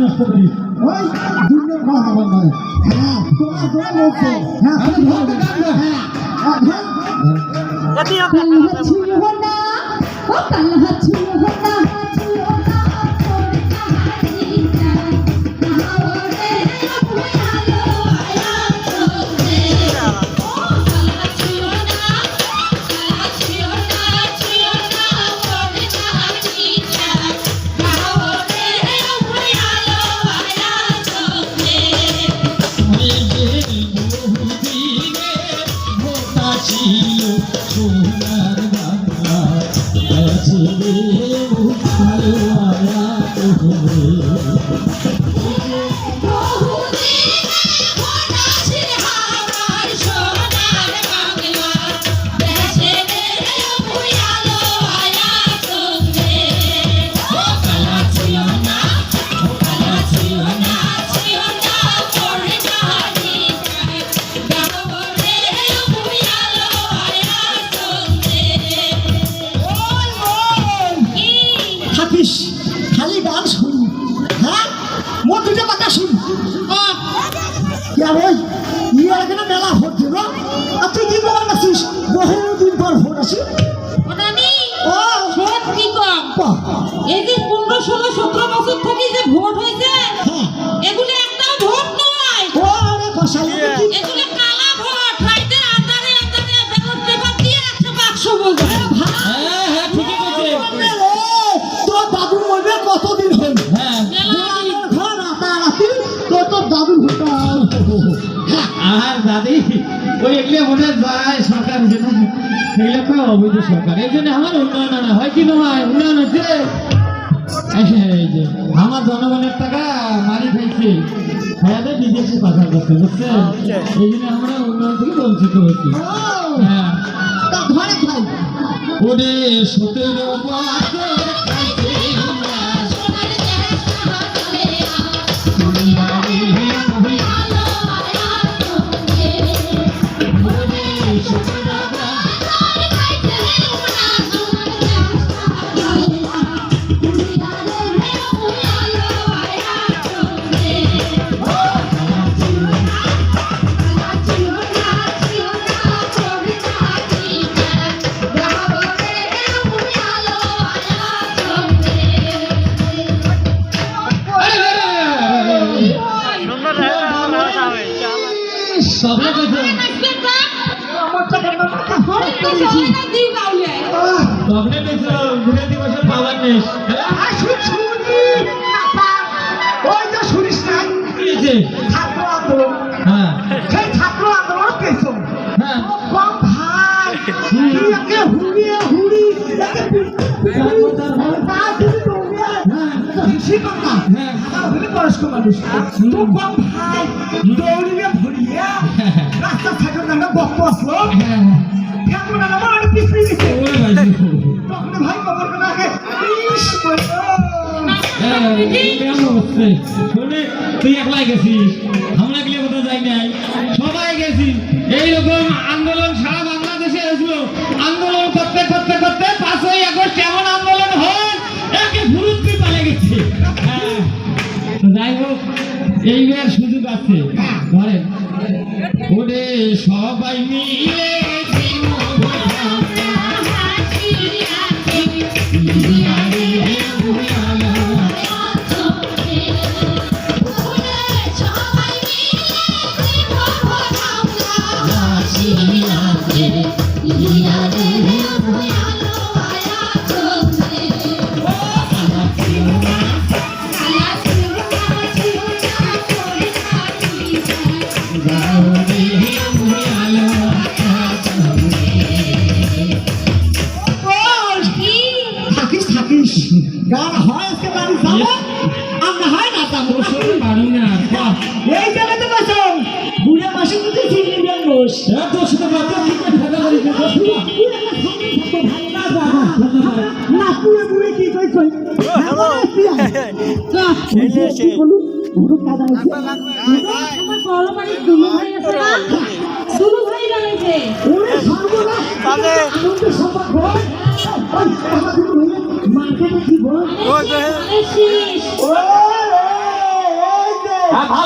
নষ্ট করিস ওই দুনিয়ার কথা আমার নয় হ্যাঁ তোমার তোমার বলছো হ্যাঁ তুমি ধরো হ্যাঁ হ্যাঁ ধর কাল্লাহ ছিল না ও কাল্লাহ ছিল না আর দাদি ওই এগুলো মনে যায় সরকার জন্য এগুলো অবৈধ সরকার। এই জন্য আমার উন্নয়ন না হয় কি নয় উন্নয়ন হচ্ছে এই যে আমার জনগণের টাকা মারি ফেলছে। হ্যাঁ বিদেশে পাচার করতে বুঝছেন? এই জন্য আমরা উন্নয়ন থেকে বঞ্চিত হচ্ছি হ্যাঁ। ওরে সতেরো দিবসের পাওয়ার নেই। আর শুন শুনি। ওই তো শুনিস না? ছাত্র আন্দোলন। হ্যাঁ। সেই ছাত্র আন্দোলন পেয়েছ হ্যাঁ। ভাই একে হুড়িয়ে হুড়ি একে হ্যাঁ। বয়স্ক মানুষ। তো কম ভাই দৌড়িয়ে একটা বক্ত আসলো হ্যাঁ। কেমন আমার ওরে ভাই তখন ভাই খবর করে আগে। হ্যাঁ, তুই একলাই গেছিস? আমরা গেলে কোথাও যাই নাই। সবাই গেছি। এইরকম আন্দোলন সারা বাংলাদেশে হয়েছিল। আন্দোলন করতে করতে করতে পাঁচই আগস্ট এমন আন্দোলন হয় একে ভুরুত্তি পালে গেছে। হ্যাঁ, যাই হোক এইবার সুযোগ আছে। ধরেন। ওরে সবাই মিলে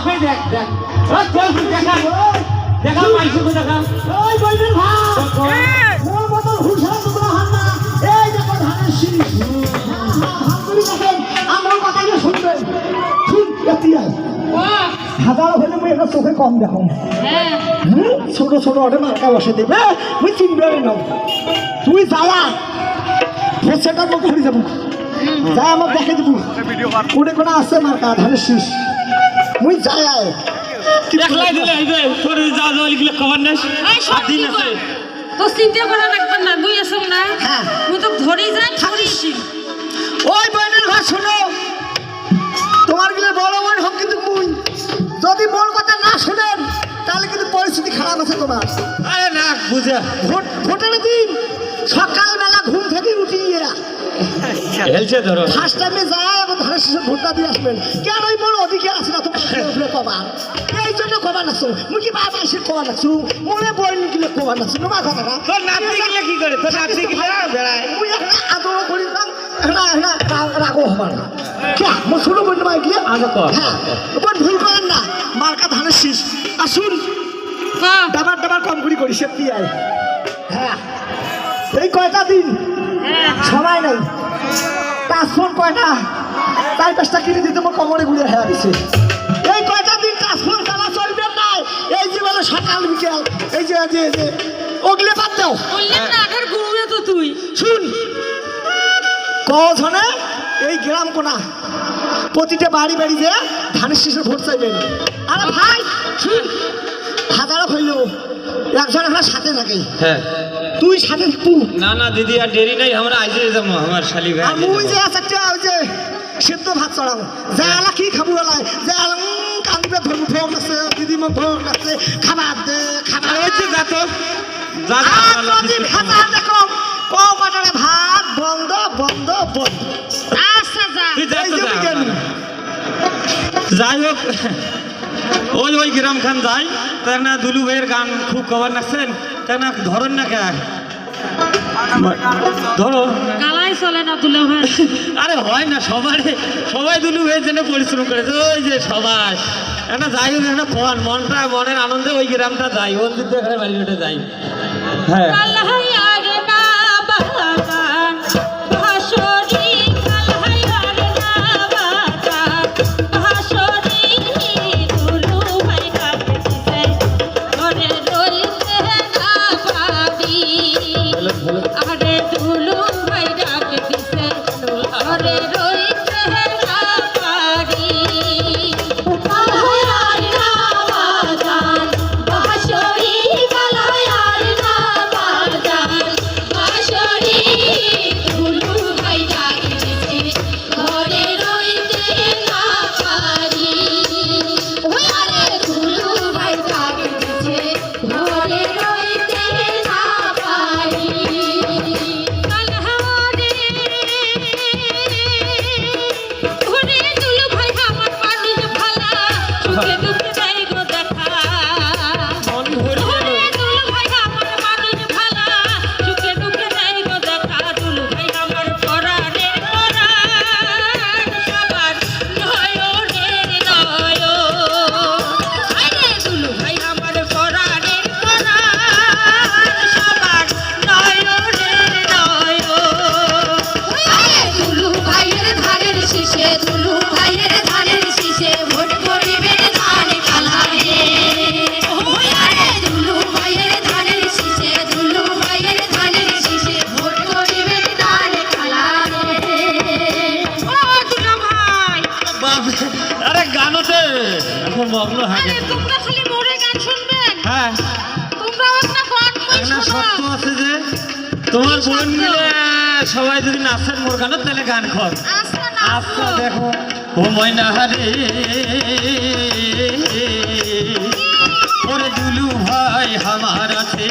করে দেখ দেখ তুই দেখা দেখা। মাইসু দেখা ওই বলবেন ভাই। মোর মতন হুশার ঠিক এতিয়াই হাজার হলে মুই একটা চোখে কম দেখো। হ্যাঁ ছোট ছোট অটে মার্কা বসে দেবে মুই চিনবে নাও তুই যাওয়া সেটা মতো হয়ে যাব। যা আমার দেখে দিব। কোনে কোনে আছে মার্কা ধানের শীষ। মুই যাই আয় দেখলাই দিলে এই যে তোর যা যা লিখলে খবর নেই? সব সাত দিন কি আছে। কয়? তো চিন্তা করা লাগবে না আসম না? হ্যাঁ। মুই তো ধরি যাই ধরিছি ওই বোনের ঘর শোনো। কিন্তু মুই যদি মোর কথা না শুনেন তাহলে কিন্তু পরিস্থিতি খারাপ আছে তোমার। আরে না বুঝা। ভোট ভোটের দিন সকালবেলা ঘুম থেকে উঠিয়ে হেলছে ধরো। ফার্স্ট টাইমে যায় এবং ধানের শেষে ভোটটা দিয়ে আসবেন। কেন ওই বড় অধিকার আছে না তোমার? কবার এই জন্য কবার নাচো মুই কি বাবা এসে কবার নাচু মনে বই নিকিলে কবার নাচু তোমার কথাটা তোর নাতি গেলে কি করে? তোর নাতি গেলে বেড়ায়। মুই একটা আদর করি রাগও হবার না কে মোর ছোট বোন মা গিয়ে। হ্যাঁ ভুল করেন না মার্কা ধানের শীষ আসুন ডাবার ডাবার কম করি করি সে পিয়াই হ্যাঁ এই কয়টা দিন সময় নেই ট্রান্সফোন কয়টা চার পাঁচটা কিনে দিতে আমার কমরে ঘুরে হয়ে গেছে এই কয়টা দিন ট্রান্সফোন চালা চলবে না এই যে বলে সকাল বিকেল এই যে ওগলে বাদ দাও না তো তুই শুন কজনে এই গ্রাম কোনা। প্রতিটা বাড়ি বাড়ি যে ধানের শীষে ভোট চাইবেন। আরে ভাই হাজারো হইল। একজন আমার সাথে থাকে হ্যাঁ। তুই সাথে থাকব? না না দিদি আর দেরি নাই আমরা আইজে যাব আমার শালি ভাই আর মুই যে আছে একটা ওই যে সেদ্ধ ভাত চড়াবো। যালা কি খাব বলাই যালা কান্দিবে ধরবো ভোগ আছে দিদি মো ভোগ আছে খাবার দে খাবার ওই যে যা তো যা যা, দেখো ক কটারে ভাত? বন্ধ আচ্ছা যা। যাই হোক। ওই ওই গ্রাম খান যাই। তাই না দুলু ভাইয়ের গান খুব কভার নাচছেন? তাই না ধরেন না কে? ধরো। গালাই চলে না ভাই আরে হয় না সবাই সবাই দুলু ভাইয়ের জন্য পরিশ্রম করেছে। ওই যে সবাই। একটা যাই হোক একটা কন মনটা মনের আনন্দে ওই গ্রামটা যাই। ওর দিকে এখানে বাড়ি উঠে যাই। হ্যাঁ মিলে সবাই যদি নাচেন মোর গানত তাহলে গান খর আচ্ছা দেখো। ও ময়না হারে ওরে দুলু ভাই আমার আছে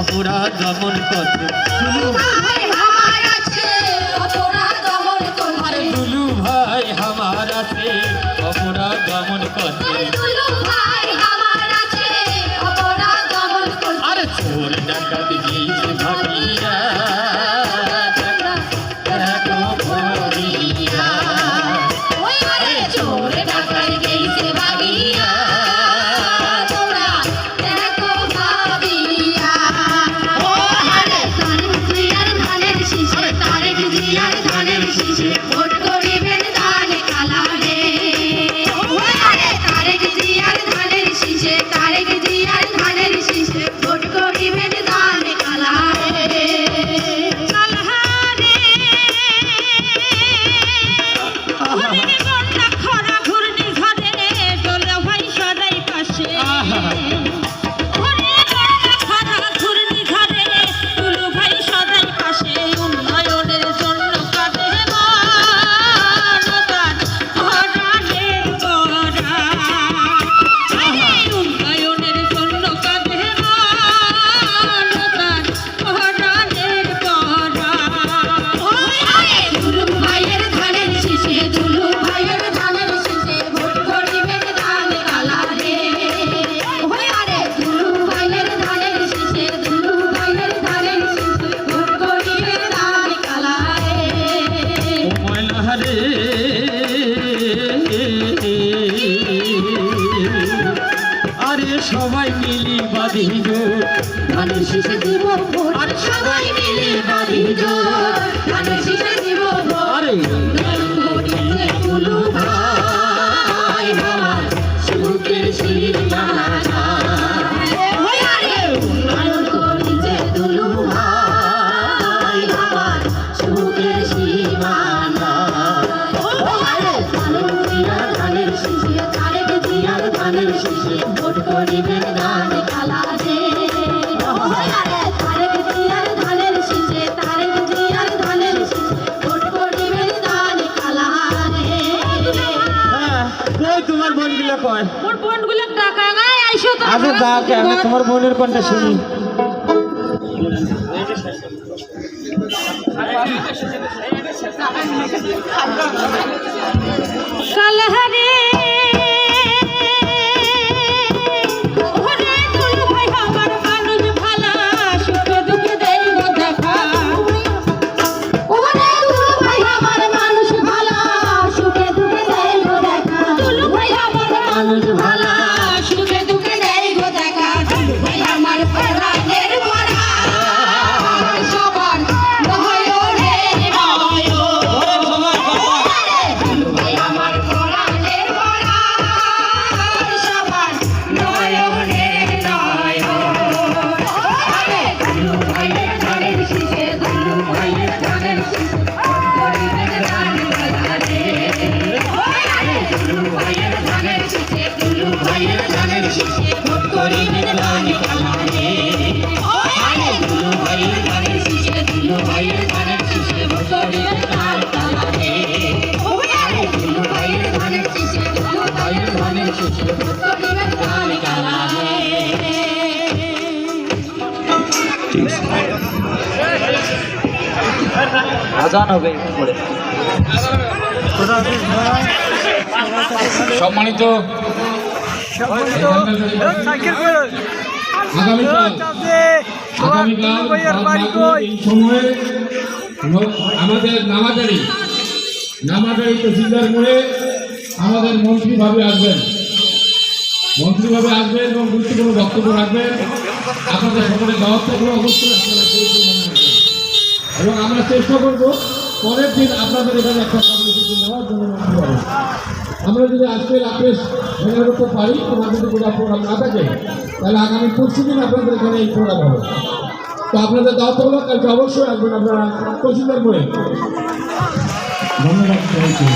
অপরাধ দমন করতে। দুলু ভাই আমার আছে অপরাধ দমন করতে। দুলু ভাই আমার করিবেন গান খালা রে তারেক জিয়ার ধানের শীষে তারেক জিয়ার ধানের শীষে ভোট করিবেন গান খালা রে হ্যাঁ কই তোমার বোনগুলো কয়? মোর বোনগুলো টাকা নাই আইসো তো। আচ্ছা দাও আমি তোমার বোনের কোনটা শুনি। কালহারে ভাইয়ের ধানের শীষে দুলু ভাইয়ের ধানের শীষে ভোট গরিবের ধান আজান হবে সম্মানিত। আমাদের নামাজারি। নামাজারি তহসিলদার মোড়ে আমাদের মন্ত্রী ভাবে আসবেন। মন্ত্রী ভাবে আসবেন এবং গুরুত্বপূর্ণ বক্তব্য রাখবেন। আপনাদের সকলের দাওয়াত থাকলে। অবশ্যই আপনারা এবং আমরা চেষ্টা করব পরের দিন আপনাদের এখানে একটা কর্মসূচি নেওয়ার জন্য আমরা যদি আজকে রাত্রে ভেঙে করতে পারি তোমার যদি কোনো প্রোগ্রাম না থাকে তাহলে আগামী পরশু দিন আপনাদের এখানে এই প্রোগ্রাম হবে তো আপনাদের দাওয়াত হলো কালকে অবশ্যই আসবেন আপনারা তহসিলদার করে ধন্যবাদ সবাইকে